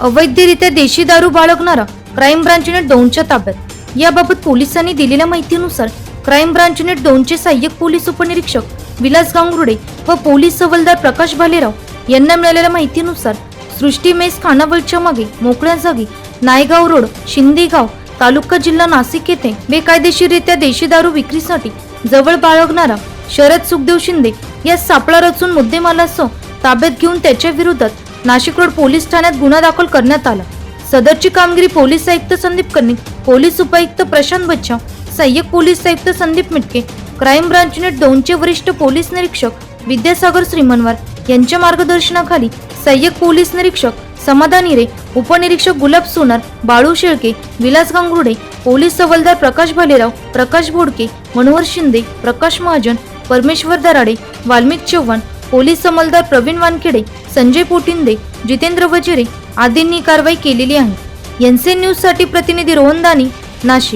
अवैधरित्या देशी दारू बाळगणारा क्राईम ब्रांच युनिट दोनच्या ताब्यात. याबाबत पोलिसांनी दिलेल्या माहितीनुसार क्राईम ब्रांच युनिट दोनचे सहाय्यक पोलीस उपनिरीक्षक विलास गांगुर्डे व पोलीस हवालदार प्रकाश भालेराव यांना मिळालेल्या माहितीनुसार सृष्टी मेस खानावळच्या मागे मोकळ्या जागी नायगाव रोड शिंदेगाव तालुका जिल्हा नाशिक येथे बेकायदेशीररित्या देशी दारू विक्रीसाठी जवळ बाळगणारा शरद सुखदेव शिंदे या सापळा रचून मुद्देमालासह ताब्यात घेऊन त्याच्या विरोधात नाशिक रोड पोलीस ठाण्यात गुन्हा दाखल करण्यात आला. सदरची कामगिरी पोलीस आयुक्त संदीप कर्णिक पोलीस उपायुक्त प्रशांत बच्चा सहाय्यक पोलीस आयुक्त Sandeep Mitke crime branch unit दोनचे वरिष्ठ पोलीस निरीक्षक विद्यासागर श्रीमनवार यांच्या मार्गदर्शनाखाली सहाय्यक पोलीस निरीक्षक समाधान हिरे उपनिरीक्षक गुलाब सोनार बाळू शेळके विलास गांगुर्डे पोलीस हवालदार प्रकाश भालेराव प्रकाश बोडके मनोहर शिंदे प्रकाश महाजन परमेश्वर दराडे वाल्मिक चव्हाण पोलीस अंमलदार प्रवीण वानखेडे संजय पोटिंदे जितेंद्र वजिरे आदींनी कारवाई केलेली आहे. एनसीएन न्यूजसाठी प्रतिनिधी रोहन दानी नाशिक.